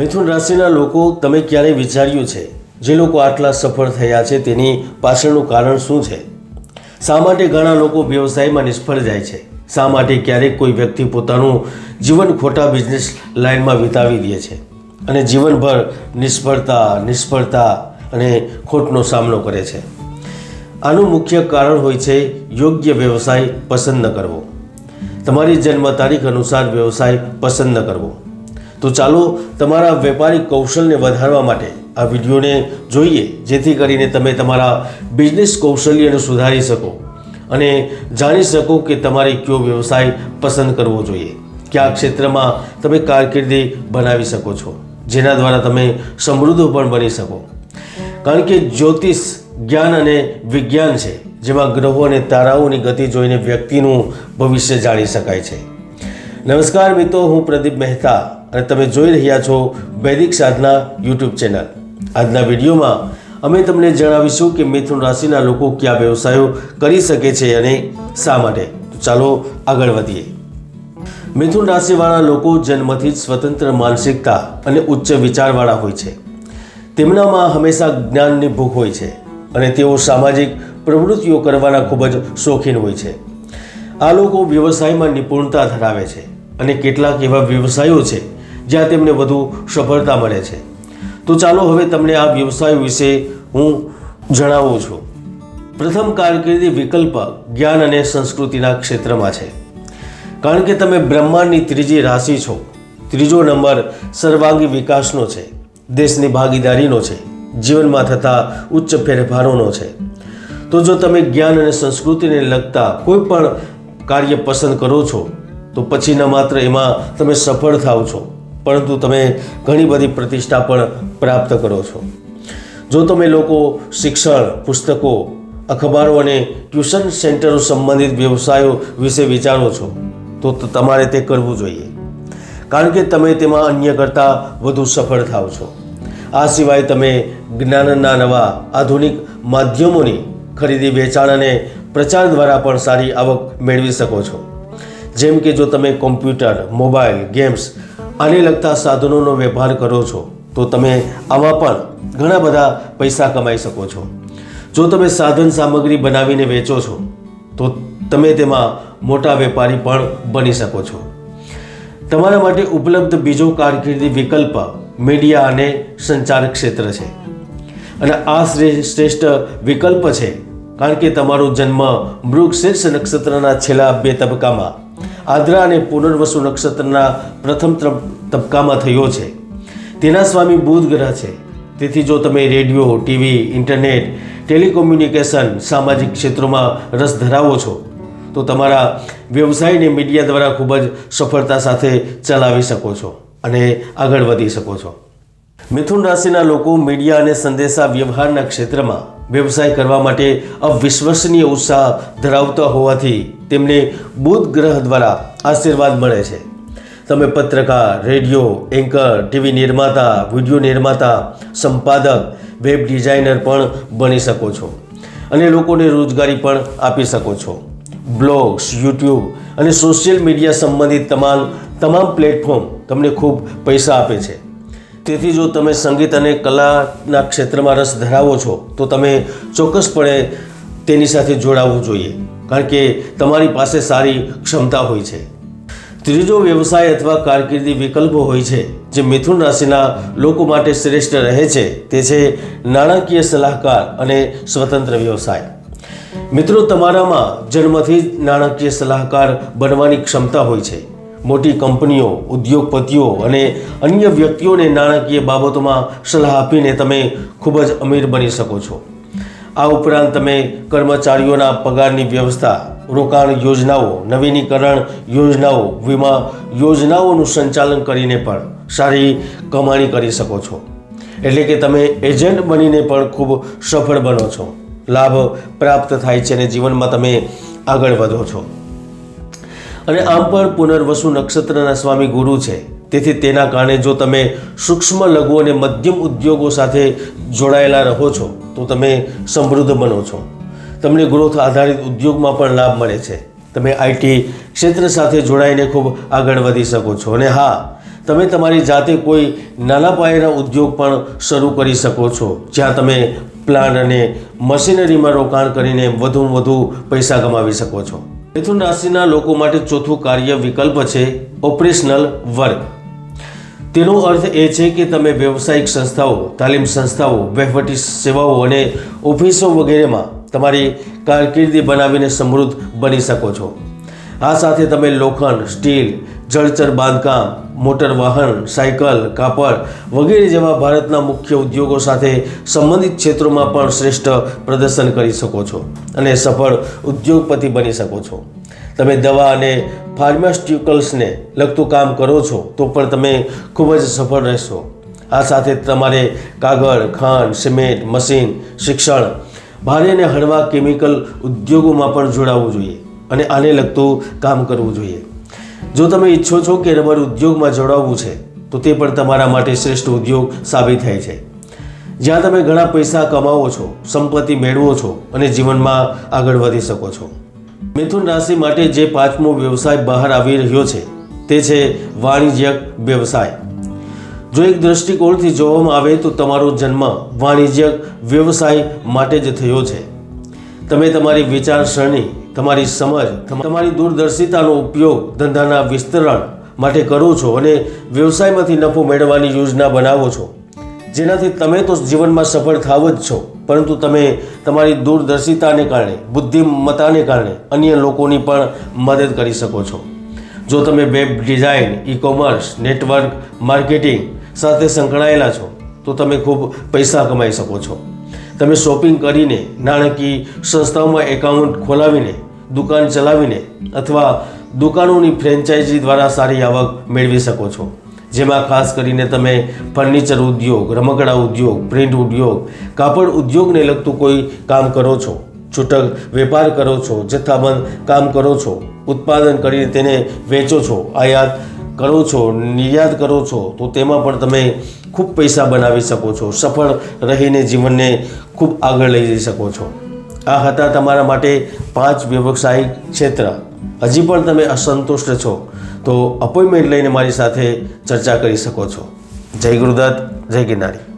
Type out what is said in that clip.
મિથુન રાશિના લોકો તમે ક્યારેય વિચાર્યું છે? જે લોકો આટલા સફળ થયા છે, તેની પાછળનું કારણ શું છે? શા માટે ઘણા લોકો વ્યવસાયમાં નિષ્ફળ જાય છે? શા માટે ક્યારેક કોઈ વ્યક્તિ પોતાનું જીવન ખોટા બિઝનેસ લાઇનમાં વિતાવી દે છે? અને જીવનભર નિષ્ફળતા નિષ્ફળતા અને ખોટનો સામનો કરે છે. આનું મુખ્ય કારણ હોય છે યોગ્ય વ્યવસાય પસંદ ન કરવો. તમારી જન્મ તારીખ અનુસાર વ્યવસાય પસંદ ન કરવો. તો ચાલો તમારા વેપારી કૌશલને વધારવા માટે આ વિડીયોને જોઈએ, જેથી કરીને તમે તમારા બિઝનેસ કૌશલ્યને સુધારી શકો અને જાણી શકો કે તમારે કયો વ્યવસાય પસંદ કરવો જોઈએ. કયા ક્ષેત્રમાં તમે કારકિર્દી બનાવી શકો છો, જેના દ્વારા તમે સમૃદ્ધ પણ બની શકો. કારણ કે જ્યોતિષ જ્ઞાન અને વિજ્ઞાન છે, જેમાં ગ્રહો અને તારાઓની ગતિ જોઈને વ્યક્તિનું ભવિષ્ય જાણી શકાય છે. નમસ્કાર મિત્રો, હું પ્રદીપ મહેતા અને તમે જોઈ રહ્યા છો વૈદિક સાધના યુટ્યુબ ચેનલ. આજના વિડીયોમાં અમે તમને જણાવીશું કે મિથુન રાશિના લોકો કયા વ્યવસાયો કરી શકે છે અને શા માટે. ચાલો આગળ વધીએ. મિથુન રાશિવાળા લોકો જન્મથી જ સ્વતંત્ર માનસિકતા અને ઉચ્ચ વિચારવાળા હોય છે. તેમનામાં હંમેશા જ્ઞાનની ભૂખ હોય છે અને તેઓ સામાજિક પ્રવૃત્તિઓ કરવાના ખૂબ જ શોખીન હોય છે. આ લોકો વ્યવસાયમાં નિપુણતા ધરાવે છે અને કેટલાક એવા વ્યવસાયો છે જ્યાં તેમને વધુ સફળતા મળે છે. તો ચાલો હવે તમને આ વ્યવસાય વિશે હું જણાવું છું. પ્રથમ કારકિર્દી વિકલ્પ જ્ઞાન અને સંસ્કૃતિના ક્ષેત્રમાં છે. કારણ કે તમે બ્રહ્માંડની ત્રીજી રાશિ છો. ત્રીજો નંબર સર્વાંગી વિકાસનો છે. દેશની ભાગીદારીનો છે. જીવનમાં થતા ઉચ્ચ ફેરફારોનો છે. તો જો તમે જ્ઞાન અને સંસ્કૃતિને લગતા કોઈ પણ કાર્ય પસંદ કરો છો, તો પછી ન માત્ર એમાં તમે સફળ થાવ છો. પરંતુ તમે ઘણી બધી પ્રતિષ્ઠા પણ પ્રાપ્ત કરો છો. જો તમે લોકો શિક્ષણ, પુસ્તકો, અખબારો અને ટ્યુશન સેન્ટરો સંબંધિત વ્યવસાયો વિશે વિચારો છો, તો તમારે તે કરવું જોઈએ. કારણ કે તમે તેમાં અન્ય કરતાં વધુ સફળ થાવ છો. આ સિવાય તમે જ્ઞાનના નવા આધુનિક માધ્યમોની ખરીદી, વેચાણ અને પ્રચાર દ્વારા પણ સારી આવક મેળવી શકો છો. જેમ કે જો તમે કોમ્પ્યુટર, મોબાઈલ, ગેમ્સ આને લગતા સાધનોનો વેપાર કરો છો, તો તમે આમાં પણ ઘણા બધા પૈસા કમાઈ શકો છો. જો તમે સાધન સામગ્રી બનાવીને વેચો છો, તો તમે તેમાં મોટા વેપારી પણ બની શકો છો. તમારા માટે ઉપલબ્ધ બીજો કારકિર્દી વિકલ્પ મીડિયા અને સંચાર ક્ષેત્ર છે. અને આ શ્રે- શ્રેષ્ઠ વિકલ્પ છે, કારણ કે તમારો જન્મ મૃગશીર્ષ નક્ષત્રના છેલ્લા બે તબક્કામાં આદ્રા અને પુનર્વસુ નક્ષત્રના પ્રથમ તબ- તબક્કામાં થયો છે. તેના સ્વામી બુધ ગ્રહ છે. તેથી જો તમે રેડિયો, ટીવી, ઇન્ટરનેટ, ટેલિકોમ્યુનિકેશન, સામાજિક ક્ષેત્રોમાં રસ ધરાવો છો, તો તમારા વ્યવસાયને મીડિયા દ્વારા ખૂબ જ સફળતા સાથે ચલાવી શકો છો અને આગળ વધી શકો છો. મિથુન રાશિના લોકો મીડિયા અને સંદેશા વ્યવહારના ક્ષેત્રમાં વ્યવસાય કરવા માટે અવિશ્વસનીય ઉત્સાહ ધરાવતા હોવાથી તેમને બુધ ગ્રહ દ્વારા આશીર્વાદ મળે છે. તમે પત્રકાર, રેડિયો, એન્કર, ટીવી નિર્માતા, વીડિયો નિર્માતા, સંપાદક, વેબ ડિઝાઇનર પણ બની શકો છો અને લોકોને રોજગારી પણ આપી શકો છો. બ્લોગ્સ, યુટ્યુબ અને સોશિયલ મીડિયા સંબંધિત તમામ તમામ પ્લેટફોર્મ તમને ખૂબ પૈસા આપે છે. તેથી જો તમે સંગીત અને કલાના ક્ષેત્રમાં રસ ધરાવો છો, તો તમે ચોક્કસપણે તેની સાથે જોડાવવું જોઈએ, કારણ કે તમારી પાસે સારી ક્ષમતા હોય છે. ત્રીજો વ્યવસાય અથવા કારકિર્દી વિકલ્પો હોય છે, જે મિથુન રાશિના લોકો માટે શ્રેષ્ઠ રહે છે, તે છે નાણાકીય સલાહકાર અને સ્વતંત્ર વ્યવસાય. મિત્રો, તમારામાં જન્મથી જ નાણાકીય સલાહકાર બનવાની ક્ષમતા હોય છે. મોટી કંપનીઓ, ઉદ્યોગપતિઓ અને અન્ય વ્યક્તિઓને નાણાકીય બાબતોમાં સલાહ આપીને તમે ખૂબ જ અમીર બની શકો છો. આ ઉપરાંત તમે કર્મચારીઓના પગારની વ્યવસ્થા, રોકાણ યોજનાઓ, નવીનીકરણ યોજનાઓ, વીમા યોજનાઓનું સંચાલન કરીને પણ સારી કમાણી કરી શકો છો. એટલે કે તમે એજન્ટ બનીને પણ ખૂબ સફળ બનો છો. લાભ પ્રાપ્ત થાય છે અને જીવનમાં તમે આગળ વધો છો. અને આમ પણ પુનર્વસુ નક્ષત્રના સ્વામી ગુરુ છે. તેથી તેના કારણે જો તમે સૂક્ષ્મ લઘુ અને મધ્યમ ઉદ્યોગો સાથે જોડાયેલા રહો છો, તો તમે સમૃદ્ધ બનો છો. તમને ગ્રોથ આધારિત ઉદ્યોગમાં પણ લાભ મળે છે. તમે આઈટી ક્ષેત્ર સાથે જોડાઈને ખૂબ આગળ વધી શકો છો. અને હા, તમે તમારી જાતે કોઈ નાના પાયાના ઉદ્યોગ પણ શરૂ કરી શકો છો, જ્યાં તમે પ્લાન્ટ અને મશીનરીમાં રોકાણ કરીને વધુમાં વધુ પૈસા કમાવી શકો છો. મિથુન રાશિના લોકો માટે ચોથું કાર્ય વિકલ્પ છે ઓપરેશનલ વર્ક. તેનો અર્થ એ છે કે તમે વ્યવસાયિક સંસ્થાઓ, તાલીમ સંસ્થાઓ, વહીવટી સેવાઓ અને ઓફિસો વગેરેમાં તમારી કારકિર્દી બનાવીને સમૃદ્ધ બની શકો છો. આ સાથે તમે લોખંડ, સ્ટીલ જળચર બાંધકામ, મોટર વાહન, સાયકલ, કાપડ વગેરે જેવા ભારતના મુખ્ય ઉદ્યોગો સાથે સંબંધિત ક્ષેત્રોમાં પણ શ્રેષ્ઠ પ્રદર્શન કરી શકો છો અને સફળ ઉદ્યોગપતિ બની શકો છો. તમે દવા અને ફાર્માસ્યુટિકલ્સને લગતું કામ કરો છો તો પણ તમે ખૂબ જ સફળ રહેશો. આ સાથે તમારે કાગળ, ખાંડ, સિમેન્ટ, મશીન, શિક્ષણ, ભારે અને હળવા કેમિકલ ઉદ્યોગોમાં પણ જોડાવવું જોઈએ અને આને લગતું કામ કરવું જોઈએ. જો તમે ઈચ્છો છો કે રબર ઉદ્યોગમાં જોડાવવું છે, તો તે પણ તમારા માટે શ્રેષ્ઠ ઉદ્યોગ સાબિત થાય છે. જ્યાં તમે ઘણા પૈસા કમાવો છો, સંપત્તિ મેળવો છો અને જીવનમાં આગળ વધી શકો છો. મિથુન રાશિ માટે જે પાંચમો વ્યવસાય બહાર આવી રહ્યો છે, તે છે વાણિજ્યક વ્યવસાય. જો એક દૃષ્ટિકોણથી જોવામાં આવે તો તમારો જન્મ વાણિજ્યક વ્યવસાય માટે જ થયો છે. તમે તમારી વિચારસરણી તમારી સમજ, તમ- તમારી દૂરદર્શિતાનો ઉપયોગ ધંધાના વિસ્તરણ માટે કરો છો અને વ્યવસાયમાંથી નફો મેળવવાની યોજના બનાવો છો. જેનાથી તમે તો જીવનમાં સફળ થાવ જ છો, પરંતુ તમે તમારી દૂરદર્શિતાને કારણે, બુદ્ધિમત્તાને કારણે અન્ય લોકોની પણ મદદ કરી શકો છો. જો તમે web design e commerce network, marketing સાથે સંકળાયેલા છો, તો તમે ખૂબ પૈસા કમાઈ શકો છો. તમે શોપિંગ કરીને, નાણાકીય સંસ્થાઓમાં એકાઉન્ટ ખોલાવીને, દુકાન ચલાવીને અથવા દુકાનોની ફ્રેન્ચાઇઝી દ્વારા સારી આવક મેળવી શકો છો. જેમાં ખાસ કરીને તમે ફર્નિચર ઉદ્યોગ, રમકડા ઉદ્યોગ પ્રિન્ટ ઉદ્યોગ, કાપડ ઉદ્યોગને લગતું કોઈ કામ કરો છો, છૂટક વેપાર કરો છો, જથ્થાબંધ કામ કરો છો, ઉત્પાદન કરીને તેને વેચો છો, આયાત કરો છો, નિર્યાત કરો છો, તો તેમાં પણ તમે ખૂબ પૈસા બનાવી શકો છો, સફળ રહીને જીવનને ખૂબ આગળ લઈ જઈ શકો છો. આ હતા તમારા માટે પાંચ વ્યવસાયિક ક્ષેત્ર. હજી પણ તમે અસંતુષ્ટ છો, તો અપોઇન્ટમેન્ટ લઈને મારી સાથે ચર્ચા કરી શકો છો. જય ગુરુદત્ત, જય ગિરનારી.